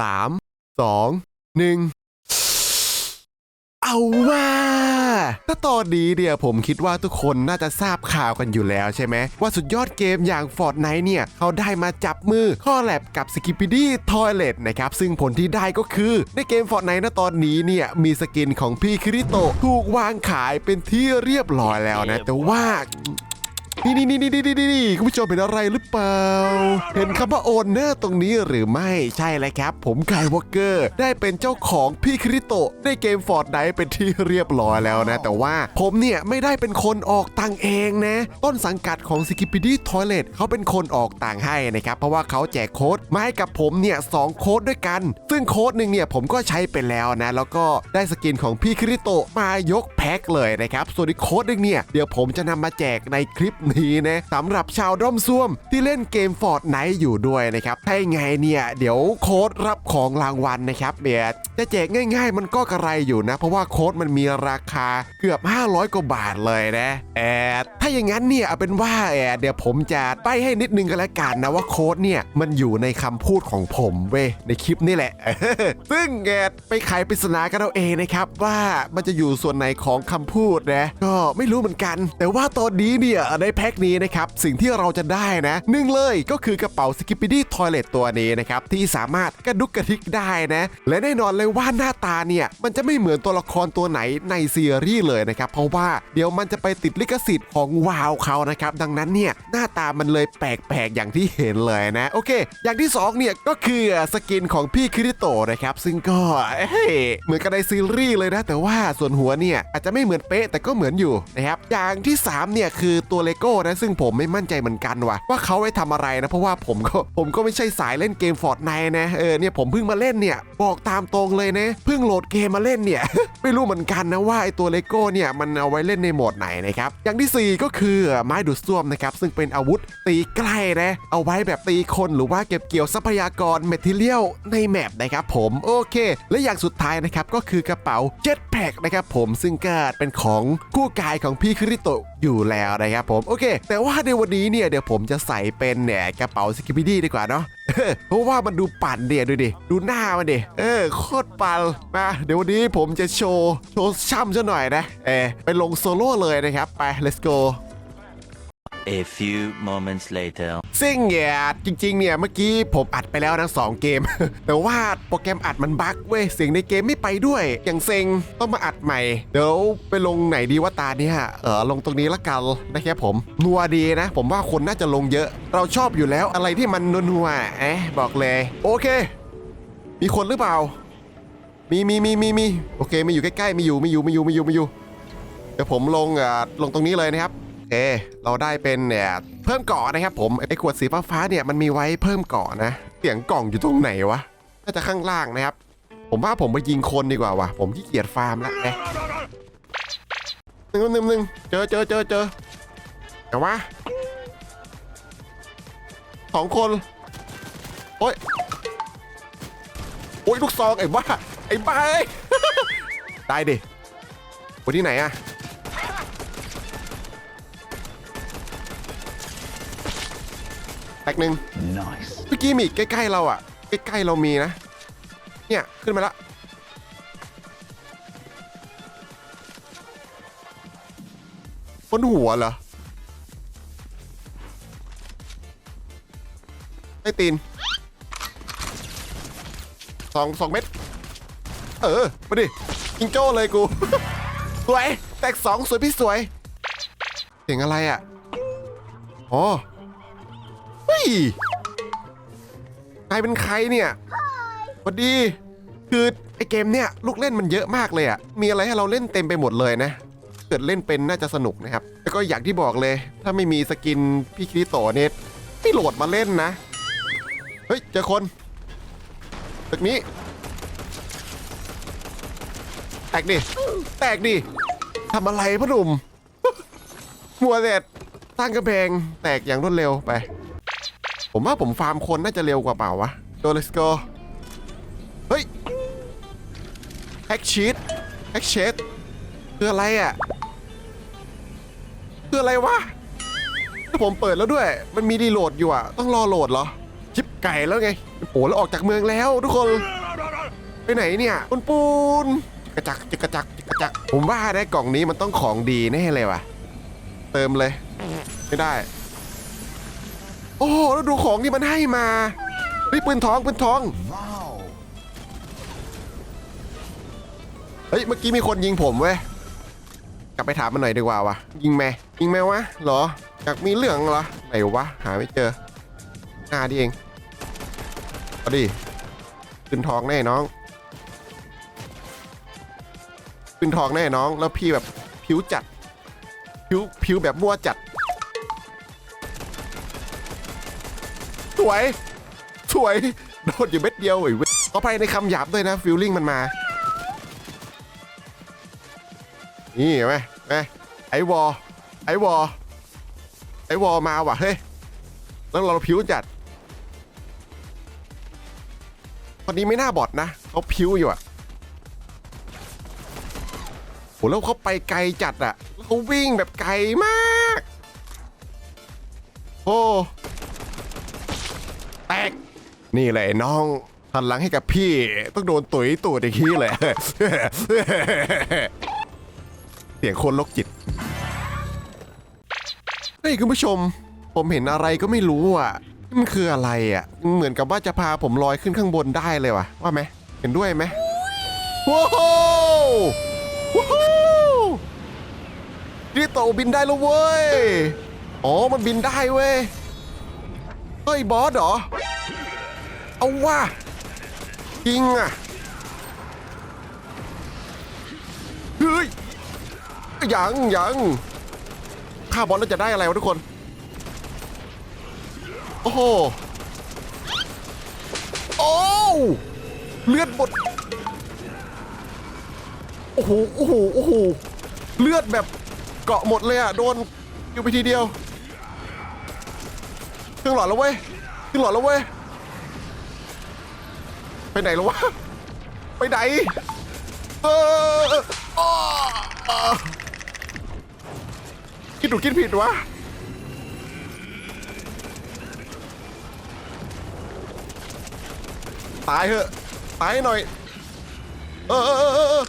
สามสองหนึ่งเอาว่าถ้าตอนนี้เนี่ยผมคิดว่าทุกคนน่าจะทราบข่าวกันอยู่แล้วใช่ไหมว่าสุดยอดเกมอย่าง Fortnite เนี่ย เขาได้มาจับมือข้อแลบกับ s k i p p y d y Toilet นะครับ ซึ่งผลที่ได้ก็คือ ในเกม Fortnite นะตอนนี้เนี่ย มีสกินของพี่คริโตถูกวางขายเป็นที่เรียบร้อยแล้วนะ แต่ว่า นี่นี่นี่นี่นี่นี่นี่คุณผู้ชมเห็นอะไรหรือเปล่า เห็นคำว่าโอนเนอร์ตรงนี้หรือไม่ใช่เลยครับ ผมไกวอลเกอร์ ได้เป็นเจ้าของพี่คริโตะในเกมฟอร์ดไนเป็นที่เรียบร้อยแล้วนะ แต่ว่าผมเนี่ยไม่ได้เป็นคนออกตังค์เองนะ ต้นสังกัดของ s k i p p y d y Toilet เขาเป็นคนออกตังค์ให้นะครับเพราะว่าเขาแจกโค้ดมาให้กับผมเนี่ยสองโค้ดด้วยกัน ซึ่งโค้ดหนึ่งเนี่ยผมก็ใช้ไปแล้วนะ แล้วก็ได้สกินของพี่คริโตะมายกแพ็คเลยนะครับส่วนอีกโค้ดหนึ่งเนี่ยเดี๋ยวผมจะนำมาแจกในคลิปนี้นะสำหรับชาวด้อมส้วมที่เล่นเกมฟอร์ดไนท์อยู่ด้วยนะครับถ้าไงเนี่ยเดี๋ยวโค้ดรับของรางวัลนะครับเบียจะแจกง่าย ๆ มันก็กระไรอยู่นะ เพราะว่าโค้ดมันมีราคาเกือบ 500 กว่าบาทเลยนะแอดถ้าอย่างนั้นเนี่ยเอาเป็นว่าแอดเดี๋ยวผมจะไปให้นิดนึงกันแล้วกันนะว่าโค้ดเนี่ยมันอยู่ในคำพูดของผมเว้ยในคลิปนี่แหละ ซึ่งแอดไปไขปริศนากันเอาเองนะครับว่ามันจะอยู่ส่วนไหนของคำพูดนะก็ไม่รู้เหมือนกัน แต่ว่าตอนนี้เนี่ยในแพคนี้นะครับ สิ่งที่เราจะได้นะหนึ่งเลยก็คือกระเป๋า Skippity Toilet ตัวนี้นะครับ ที่สามารถกระดุกกระดิกได้นะ และแน่นอนเลยว่าหน้าตาเนี่ย มันจะไม่เหมือนตัวละครตัวไหนในซีรีส์เลยนะครับ เพราะว่าเดี๋ยวมันจะไปติดลิขสิทธิ์ของวาวเขานะครับ ดังนั้นเนี่ย หน้าตามันเลยแปลกๆอย่างที่เห็นเลยนะ โอเค อย่างที่สองเนี่ยก็คือสกินของพี่คริโตนะครับ ซึ่งก็เอ้เหมือนกันในซีรีส์เลยนะ แต่ว่าส่วนหัวเนี่ยอาจจะไม่เหมือนเป๊ะแต่ก็เหมือนอยู่นะครับอย่างที่สามเนี่ยคือตัวเลโก้นะซึ่งผมไม่มั่นใจเหมือนกันว่ะว่าเขาไว้ทำอะไรนะเพราะว่าผมก็ผมก็ไม่ใช่สายเล่นเกมฟอร์ดไนนะเออเนี่ยผมเพิ่งมาเล่นเนี่ยบอกตามตรงเลยนะเพิ่งโหลดเกมมาเล่นเนี่ยไม่รู้เหมือนกันนะว่าไอตัวเลโก้เนี่ยมันเอาไว้เล่นในโหมดไหนนะครับอย่างที่สี่ก็คือไม้ดูดซ่วมนะครับซึ่งเป็นอาวุธตีใกล้นะเอาไว้แบบตีคนหรือว่าเก็บเกี่ยวทรัพยากรเมทิเลียลในแมปนะครับผมโอเค และอย่างสุดท้ายนะครับก็คือกระเป๋าเจ็ตแพ็กนะครับผมซึ่งก็เป็นของคู่กายของพี่คริโตอยู่แล้วนะครับผมโอเค แต่ว่าในวันนี้เนี่ยเดี๋ยวผมจะใส่เป็นเนี่ยกระเป๋าสกิป p ดี้ดีกว่าเนาะเพราะว่ามันดูปั่นเดียดูดิดูหน้ามันดิเออโคตรปั่นมาเดี๋ยววันนี้ผมจะโชว์โชว์ช่ำซะหน่อยนะเออไปลงโซโล่เลยนะครับไป let's go A few moments later. ซึ่งเนี่ยจริงๆ เนี่ยเมื่อกี้ผมอัดไปแล้วนะสองเกม แต่ว่าโปรแกรมอัดมันบั๊กเว้ยเสียงในเกมไม่ไปด้วย อย่างเซ็งต้องมาอัดใหม่ เดี๋ยวไปลงไหนดีว่าตาเนี่ยเออลงตรงนี้ละกันนะครับผม นัวดีนะ ผมว่าคนน่าจะลงเยอะ เราชอบอยู่แล้วอะไรที่มันนัวๆเอ๊ะบอกเลย โอเค มีคนหรือเปล่า มีมีมีมีมีโอเคมีอยู่ใกล้ๆมีอยู่มีอยู่มีอยู่มีอยู่มีอยู่เดี๋ยวผมลงอ่าลงตรงนี้เลยนะครับ เอเราได้เป็นเนี่ยเพิ่มเกาะนะครับผม ไอ้ขวดสีฟ้าๆเนี่ยมันมีไว้เพิ่มเกาะนะ เสียงกล่องอยู่ตรงไหนวะ น่าจะข้างล่างนะครับ ผมว่าผมไปยิงคนดีกว่าวะผมขี้เกียจฟาร์มล้วเอ๊ะหนึ่งหนึ่งหนึ่งเจอเจอเจอเจอแต่ว่าสองคน โอ้ย โอ้ย ลูกซองไอ้บ้า ไอ้บ้ายได้ดิไปที่ไหนอะ แตกหนึ่ง Nice. เมื่อกี้มีอีกใกล้ๆเราอะ ใกล้ๆเรามีนะ เนี่ย ขึ้นมาละ บนหัวเหรอไอ้ตีนสองสองเม็ด เออ มาดิยิงโจ้เลยกู สวย แตกสองสวยพี่สวย เสียงอะไรอะ อ๋อเฮ้ย นายเป็นใครเนี่ยสวัสดี คือไอเกมเนี่ยลูกเล่นมันเยอะมากเลยอะมีอะไรให้เราเล่นเต็มไปหมดเลยนะ เกิดเล่นเป็นน่าจะสนุกนะครับ แล้วก็อย่างที่บอกเลย ถ้าไม่มีสกินพี่คริโตเนี่ยไม่โหลดมาเล่นนะ เฮ้ยเจอคนตึกนี้ แตกดิ แตกดิทำอะไรพ่อหนุ่มมัวเสร็จสร้างกระแพงแตกอย่างรวดเร็วไป ผมว่าผมฟาร์มคนน่าจะเร็วกว่าเปล่าวะ go let's go เฮ้ยแฮกชีตแฮกเชตคืออะไรอะคืออะไรวะถ้าผมเปิดแล้วด้วย มันมีรีโหลดอยู่อะ ต้องรอโหลดเหรอชิปไก่แล้วไงโอ้แล้วออกจากเมืองแล้ว ทุกคน ไปไหนเนี่ยปูนปูนจิกระจักจิกระจักจิกกระจัก ผมว่าได้กล่องนี้มันต้องของดีแน่เลยว่ะ เติมเลย ไม่ได้ โอ้โหแล้วดูของที่มันให้มาเฮ้ยปืนทองปืนทองเฮ้ยเมื่อกี้มีคนยิงผมเว้ยกลับไปถามมันหน่อยดีกว่าวะยิงแม่ยิงแม่วะเหรออยากมีเรื่องเหรอไหนวะหาไม่เจอหน้าดิเองเอาดิขึ้นทองแน่น้องขึ้นทองแน่น้องแล้วพี่แบบผิวจัดผิวผิวแบบมั่วจัด สวย สวย โดนอยู่เม็ดเดียวไอ้เว้ยขอไปในคำหยาบด้วยนะฟิลลิ่งมันมา นี่เห็นไหมเห็นไหมไอวอไอวอไอวอมาว่ะเฮ้ยแล้วเราผิวจัดคนนี้ไม่น่าบอดนะเขาผิวอยู่อะโหแล้วเขาไปไกลจัดอะเขาวิ่งแบบไกลมาก โอ้ ก นี่แหละน้องหันหลังให้กับพี่ ต้องโดนตุ๋ยตูดอีกทีเลย เสียงคนโรคจิต เฮ้ยคุณผู้ชม ผมเห็นอะไรก็ไม่รู้อะ มันคืออะไรอะ เหมือนกับว่าจะพาผมลอยขึ้นข้างบนได้เลยว่ะ ว่าไหมเห็นด้วยไหมว้าวว้าวนี่โตบินได้แล้วเว้ย อ๋อ มันบินได้เว้ย เฮ้ยบอสเหรอ เอาว่าจริงอะ เฮ้ย ยังยังฆ่าบอลแล้วจะได้อะไรวะทุกคน โอ้โห โอ้เลือดหมด โอ้โห โอ้โห โอ้โห เลือดแบบเกาะหมดเลยอะ โดนอยู่ไปทีเดียว รื่งหลอดแล้วเว้ยเครื่งหลอดแล้วเว้ย ไปไหนแล้ววะ ไปไหน เอออ้ออ้อคิดถูกคิดผิดวะ ตายเหอะ ตายหน่อยเออเออเออเออ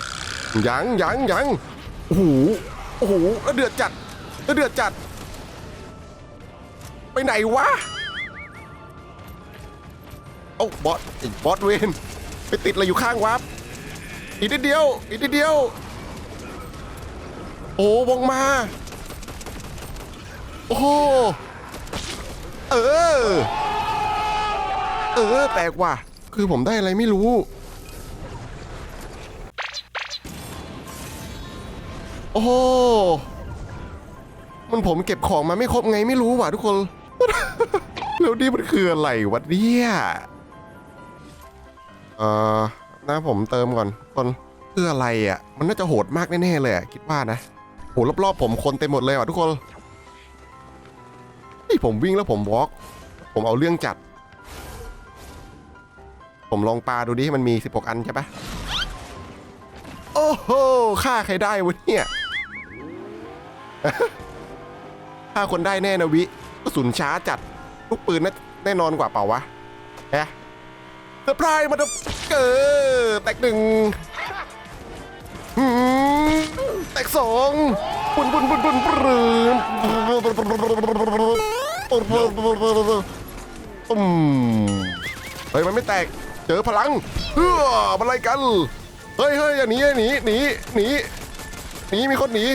ยังยังยังโอ้โห โอ้โห เดือดจัด เดือดจัด ไปไหนวะเอ้บอสไอ้บอสเวนไปติดอะไรอยู่ข้างวับอีกนิดเดียวอีกนิดเดียว โอ้วงมา โอ้เออ เออ แปลกว่ะ คือผมได้อะไรไม่รู้ โอ้มันผมเก็บของมาไม่ครบไงไม่รู้ว่ะทุกคน แล้วนี่มันคืออะไรวะเนี่ยเอ่อหน้าผมเติมก่อนคนเพื่ออะไรอะ มันน่าจะโหดมากแน่ๆเลยอะคิดว่านะโหรอบๆผมคนเต็มหมดเลยว่ะทุกคนนี่ผมวิ่งแล้วผมวอล์กผมเอาเรื่องจัด ผมลองปลาดูดิมันมี 16 อันใช่ปะโอ้โหฆ่าใครได้วะเนี่ยฆ่าคนได้แน่นะวิ กระสุนช้าจัดลูกปืนน่าแน่นอนกว่าเปล่าวะแฮะเซอร์ไพรส์มาดเกิดแตกหนึ่งหืมแตกสองปุ่นปุ่นปุ่นปุ่นปรืนอืมเฮ้ยมันไม่แตกเจอพลังเฮ้ออะไรกันเฮ้ยเฮ้ยอย่าหนีอย่าหนีหนีหนีหนีมีคนหนี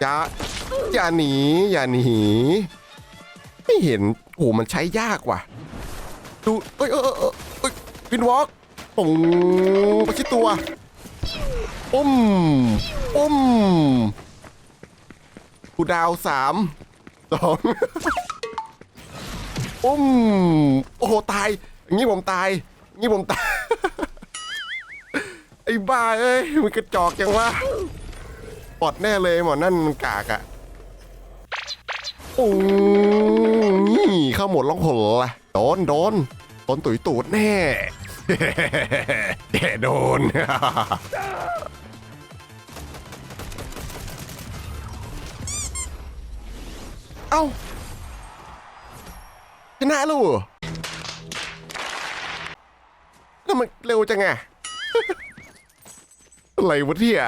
อย่า อย่าหนี อย่าหนี ไม่เห็น โอ้มันใช้ยากว่ะ ดู เอ้ยเออเออเออเอ้ยวินวอล์กปุ่งประชิดตัวอุ้มอุ้มกูดาวสามสองอุ้ม โอ้โห ตายอย่างนี้ผมตายอย่างนี้ผมตาย ไอ้บ้าเอ้ยมันกระจอกจังวะปอดแน่เลยหมอนั่นมันกากอะ โอ้ยเข้าหมดล่องหนละโดนโดนโดนตุยตูดแน่เดโดน เอ้าชนะลูกแล้วมันเร็วจังไงอะไรวะเนี่ย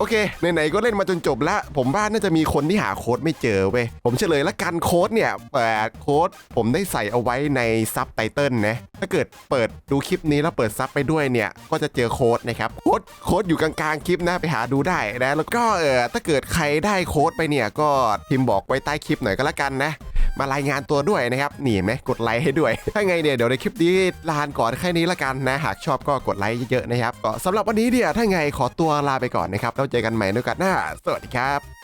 โอเคไหนๆก็เล่นมาจนจบแล้วผมว่าน่าจะมีคนที่หาโค้ดไม่เจอเว้ยผมเฉลยละกันโค้ดเนี่ยเปิดโค้ดผมได้ใส่เอาไว้ในซับไตเติลนะถ้าเกิดเปิดดูคลิปนี้แล้วเปิดซับไปด้วยเนี่ย ก็จะเจอโค้ดนะครับโค้ดโค้ดอยู่กลางๆคลิปนะไปหาดูได้นะแล้วก็เออถ้าเกิดใครได้โค้ดไปเนี่ยก็พิมพ์บอกไว้ใต้คลิปหน่อยก็แล้วกันนะ มารายงานตัวด้วยนะครับนี่เห็นไหมกดไลค์ให้ด้วยถ้าไงเนี่ยเดี๋ยวในคลิปนี้ลาก่อนแค่นี้ละกันนะหากชอบก็กดไลค์เยอะๆนะครับก็สำหรับวันนี้เนี่ยถ้าไงขอตัวลาไปก่อนนะครับแล้วเจอกันใหม่ในโอกาสหน้า สวัสดีครับ